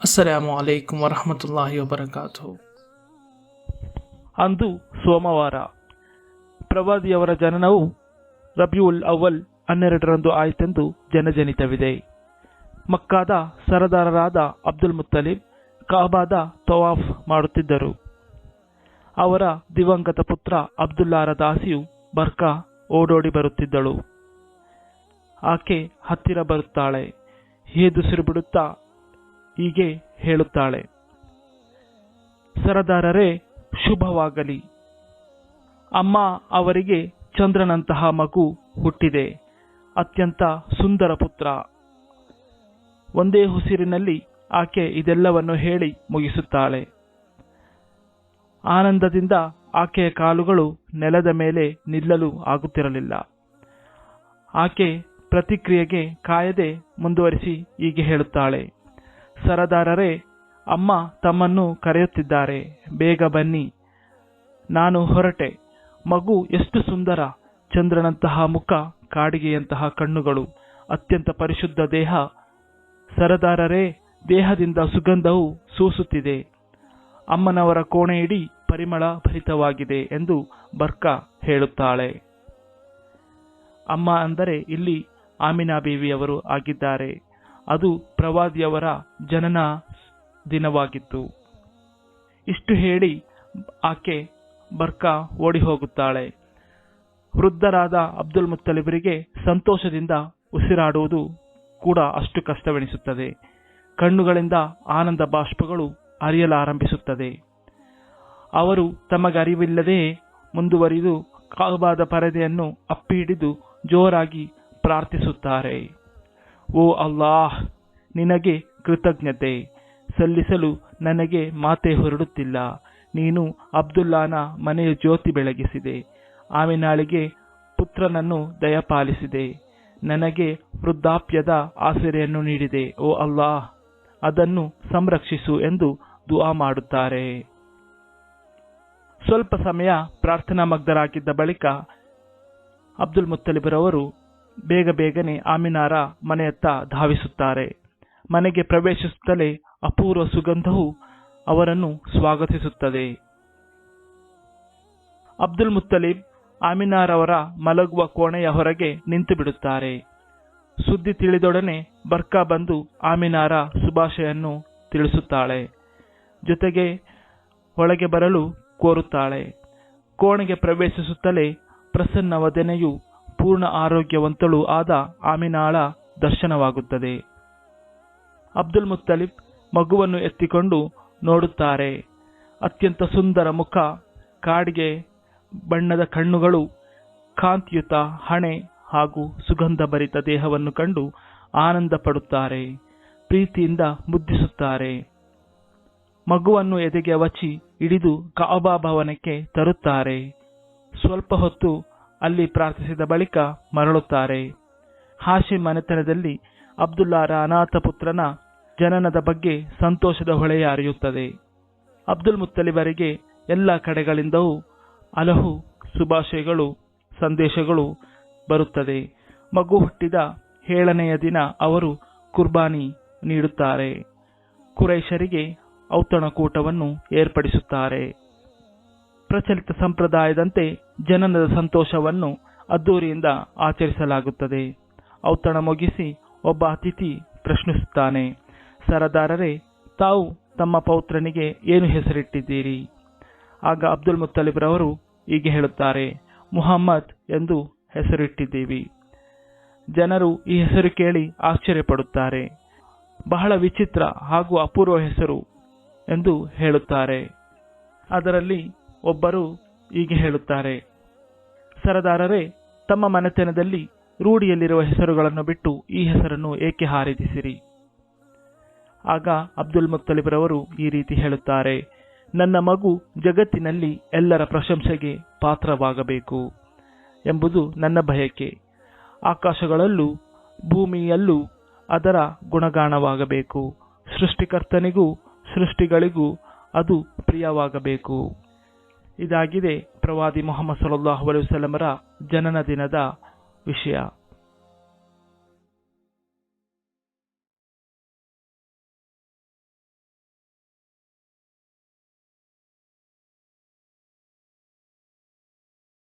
ಅಸ್ಸಲಾಮು ಅಲೈಕುಂ ವರಹಮತುಲ್ಲಾಹಿ ವಬರಕಾತು ಅಂದು ಸೋಮವಾರ ಪ್ರವಾದಿಯವರ ಜನನವು ರಬಿಯುಲ್ ಅವಲ್ ಹನ್ನೆರಡರಂದು ಆಯಿತೆಂದು ಜನಜನಿತವಿದೆ. ಮಕ್ಕಾದ ಸರದಾರರಾದ ಅಬ್ದುಲ್ ಮುತ್ತಲಿಬ್ ಕಾಬಾದ ತವಾಫ್ ಮಾಡುತ್ತಿದ್ದರು. ಅವರ ದಿವಂಗತ ಪುತ್ರ ಅಬ್ದುಲ್ಲಾರ ದಾಸಿಯು ಬರ್ಕಾ ಓಡೋಡಿ ಬರುತ್ತಿದ್ದಳು. ಆಕೆ ಹತ್ತಿರ ಬರುತ್ತಾಳೆ. ಹೇದುಸಿರು ಬಿಡುತ್ತಾ ಹೀಗೆ ಹೇಳುತ್ತಾಳೆ. ಸರದಾರರೇ, ಶುಭವಾಗಲಿ. ಅಮ್ಮ ಅವರಿಗೆ ಚಂದ್ರನಂತಹ ಮಗು ಹುಟ್ಟಿದೆ. ಅತ್ಯಂತ ಸುಂದರ ಪುತ್ರ. ಒಂದೇ ಉಸಿರಿನಲ್ಲಿ ಆಕೆ ಇದೆಲ್ಲವನ್ನು ಹೇಳಿ ಮುಗಿಸುತ್ತಾಳೆ. ಆನಂದದಿಂದ ಆಕೆಯ ಕಾಲುಗಳು ನೆಲದ ಮೇಲೆ ನಿಲ್ಲಲು ಆಗುತ್ತಿರಲಿಲ್ಲ. ಆಕೆ ಪ್ರತಿಕ್ರಿಯೆಗೆ ಕಾಯದೆ ಮುಂದುವರಿಸಿ ಹೀಗೆ ಹೇಳುತ್ತಾಳೆ. ಸರದಾರರೇ, ಅಮ್ಮ ತಮ್ಮನ್ನು ಕರೆಯುತ್ತಿದ್ದಾರೆ. ಬೇಗ ಬನ್ನಿ. ನಾನು ಹೊರಟೆ. ಮಗು ಎಷ್ಟು ಸುಂದರ. ಚಂದ್ರನಂತಹ ಮುಖ, ಕಾಡಿಗೆಯಂತಹ ಕಣ್ಣುಗಳು. ಅತ್ಯಂತ ಪರಿಶುದ್ಧ ದೇಹ. ಸರದಾರರೇ, ದೇಹದಿಂದ ಸುಗಂಧವು ಸೂಸುತ್ತಿದೆ. ಅಮ್ಮನವರ ಕೋಣೆ ಇಡೀ ಪರಿಮಳ ಭರಿತವಾಗಿದೆ ಎಂದು ಬರ್ಕ ಹೇಳುತ್ತಾಳೆ. ಅಮ್ಮ ಅಂದರೆ ಇಲ್ಲಿ ಆಮಿನಾ ಬೇವಿಯವರು ಆಗಿದ್ದಾರೆ. ಅದು ಪ್ರವಾದಿಯವರ ಜನನ ದಿನವಾಗಿತ್ತು. ಇಷ್ಟು ಹೇಳಿ ಆಕೆ ಬರ್ಕ ಓಡಿ ಹೋಗುತ್ತಾಳೆ ವೃದ್ಧರಾದ ಅಬ್ದುಲ್ ಮುತ್ತಲಿಬರಿಗೆ ಸಂತೋಷದಿಂದ ಉಸಿರಾಡುವುದು ಕೂಡ ಅಷ್ಟು ಕಷ್ಟವೆನಿಸುತ್ತದೆ. ಕಣ್ಣುಗಳಿಂದ ಆನಂದ ಬಾಷ್ಪಗಳು ಅರಿಯಲಾರಂಭಿಸುತ್ತದೆ ಅವರು ತಮಗರಿವಿಲ್ಲದೆಯೇ ಮುಂದುವರಿದು ಕಾಬಾದ ಪರದೆಯನ್ನು ಅಪ್ಪಿ ಹಿಡಿದು ಜೋರಾಗಿ ಪ್ರಾರ್ಥಿಸುತ್ತಾರೆ. ಓ ಅಲ್ಲಾಹ್, ನಿನಗೆ ಕೃತಜ್ಞತೆ. ಸಲ್ಲಿಸಲು ನನಗೆ ಮಾತೆ ಹೊರಡುತ್ತಿಲ್ಲ. ನೀನು ಅಬ್ದುಲ್ಲಾನ ಮನೆಯ ಜ್ಯೋತಿ ಬೆಳಗಿಸಿದೆ. ಆಮಿನಾಳಿಗೆ ಪುತ್ರನನ್ನು ದಯಪಾಲಿಸಿದೆ. ನನಗೆ ವೃದ್ಧಾಪ್ಯದ ಆಸರೆಯನ್ನು ನೀಡಿದೆ, ಓ ಅಲ್ಲಾಹ್. ಅದನ್ನು ಸಂರಕ್ಷಿಸು ಎಂದು ದುಆ ಮಾಡುತ್ತಾರೆ. ಸ್ವಲ್ಪ ಸಮಯ ಪ್ರಾರ್ಥನಾ ಮಗ್ಧರಾಗಿದ್ದ ಬಳಿಕ ಅಬ್ದುಲ್ ಮುತ್ತಲಿಬರವರು ಬೇಗ ಬೇಗನೆ ಆಮಿನಾರ ಮನೆಯತ್ತ ಧಾವಿಸುತ್ತಾರೆ. ಮನೆಗೆ ಪ್ರವೇಶಿಸುತ್ತಲೇ ಅಪೂರ್ವ ಸುಗಂಧವು ಅವರನ್ನು ಸ್ವಾಗತಿಸುತ್ತದೆ. ಅಬ್ದುಲ್ ಮುತ್ತಲಿಬ್ ಆಮಿನಾರವರ ಮಲಗುವ ಕೋಣೆಯ ಹೊರಗೆ ನಿಂತು ಬಿಡುತ್ತಾರೆ. ಸುದ್ದಿ ತಿಳಿದೊಡನೆ ಬರ್ಕಾ ಬಂದು ಆಮಿನಾರ ಶುಭಾಶಯನ್ನು ತಿಳಿಸುತ್ತಾಳೆ. ಜೊತೆಗೆ ಒಳಗೆ ಬರಲು ಕೋರುತ್ತಾಳೆ. ಕೋಣೆಗೆ ಪ್ರವೇಶಿಸುತ್ತಲೇ ಪ್ರಸನ್ನ ವದನೆಯು ಪೂರ್ಣ ಆರೋಗ್ಯವಂತಳು ಆದ ಆಮಿನಾಳ ದರ್ಶನವಾಗುತ್ತದೆ. ಅಬ್ದುಲ್ ಮುತ್ತಲಿಬ್ ಮಗುವನ್ನು ಎತ್ತಿಕೊಂಡು ನೋಡುತ್ತಾರೆ. ಅತ್ಯಂತ ಸುಂದರ ಮುಖ, ಕಾಡಿಗೆ ಬಣ್ಣದ ಕಣ್ಣುಗಳು, ಕಾಂತಿಯುತ ಹಣೆ ಹಾಗೂ ಸುಗಂಧ ಭರಿತ ದೇಹವನ್ನು ಕಂಡು ಆನಂದ ಪಡುತ್ತಾರೆ, ಪ್ರೀತಿಯಿಂದ ಮುದ್ದಿಸುತ್ತಾರೆ. ಮಗುವನ್ನು ಎದೆಗೆ ವಚಿ ಹಿಡಿದು ಕಾಬಾ ಭವನಕ್ಕೆ ತರುತ್ತಾರೆ. ಸ್ವಲ್ಪ ಹೊತ್ತು ಅಲ್ಲಿ ಪ್ರಾರ್ಥಿಸಿದ ಬಳಿಕ ಮರಳುತ್ತಾರೆ. ಹಾಶಿಮ್ ಮನೆತನದಲ್ಲಿ ಅಬ್ದುಲ್ಲಾರ ಅನಾಥ ಪುತ್ರನ ಜನನದ ಬಗ್ಗೆ ಸಂತೋಷದ ಹೊಳೆಯ ಅರಿಯುತ್ತದೆ ಅಬ್ದುಲ್ ಮುತ್ತಲಿವರಿಗೆ ಎಲ್ಲ ಕಡೆಗಳಿಂದವೂ ಹಲವು ಶುಭಾಶಯಗಳು, ಸಂದೇಶಗಳು ಬರುತ್ತದೆ. ಮಗು ಹುಟ್ಟಿದ ಏಳನೆಯ ದಿನ ಅವರು ಕುರ್ಬಾನಿ ನೀಡುತ್ತಾರೆ. ಕುರೈಶರಿಗೆ ಔತಣಕೂಟವನ್ನು ಏರ್ಪಡಿಸುತ್ತಾರೆ. ಪ್ರಚಲಿತ ಸಂಪ್ರದಾಯದಂತೆ ಜನನದ ಸಂತೋಷವನ್ನು ಅದ್ದೂರಿಯಿಂದ ಆಚರಿಸಲಾಗುತ್ತದೆ. ಔತಣ ಮುಗಿಸಿ ಒಬ್ಬ ಅತಿಥಿ ಪ್ರಶ್ನಿಸುತ್ತಾನೆ, ಸರದಾರರೇ, ತಾವು ತಮ್ಮ ಪೌತ್ರನಿಗೆ ಏನು ಹೆಸರಿಟ್ಟಿದ್ದೀರಿ? ಆಗ ಅಬ್ದುಲ್ ಮುತ್ತಲಿಬ್ರವರು ಹೀಗೆ ಹೇಳುತ್ತಾರೆ, ಮುಹಮ್ಮದ್ ಎಂದು ಹೆಸರಿಟ್ಟಿದ್ದೀವಿ. ಜನರು ಈ ಹೆಸರು ಕೇಳಿ ಆಶ್ಚರ್ಯಪಡುತ್ತಾರೆ. ಬಹಳ ವಿಚಿತ್ರ ಹಾಗೂ ಅಪೂರ್ವ ಹೆಸರು ಎಂದು ಹೇಳುತ್ತಾರೆ. ಅದರಲ್ಲಿ ಒಬ್ಬರು ಹೀಗೆ ಹೇಳುತ್ತಾರೆ. ಸರದಾರರೇ, ತಮ್ಮ ಮನೆತನದಲ್ಲಿ ರೂಢಿಯಲ್ಲಿರುವ ಹೆಸರುಗಳನ್ನು ಬಿಟ್ಟು ಈ ಹೆಸರನ್ನು ಏಕೆ ಹಾರಿದಿಸಿರಿ ಆಗ ಅಬ್ದುಲ್ ಮುಕ್ತಲಿಬ್ರವರು ಈ ರೀತಿ ಹೇಳುತ್ತಾರೆ, ನನ್ನ ಮಗು ಜಗತ್ತಿನಲ್ಲಿ ಎಲ್ಲರ ಪ್ರಶಂಸೆಗೆ ಪಾತ್ರವಾಗಬೇಕು ಎಂಬುದು ನನ್ನ ಬಯಕೆ. ಆಕಾಶಗಳಲ್ಲೂ ಭೂಮಿಯಲ್ಲೂ ಅದರ ಗುಣಗಾನವಾಗಬೇಕು. ಸೃಷ್ಟಿಕರ್ತನಿಗೂ ಸೃಷ್ಟಿಗಳಿಗೂ ಅದು ಪ್ರಿಯವಾಗಬೇಕು. ಇದಾಗಿದೆ ಪ್ರವಾದಿ ಮೊಹಮ್ಮದ್ ಸಲ್ಲಾಹು ಅಲೈವಲ್ಲಮರ ಜನನ ದಿನದ ವಿಷಯ.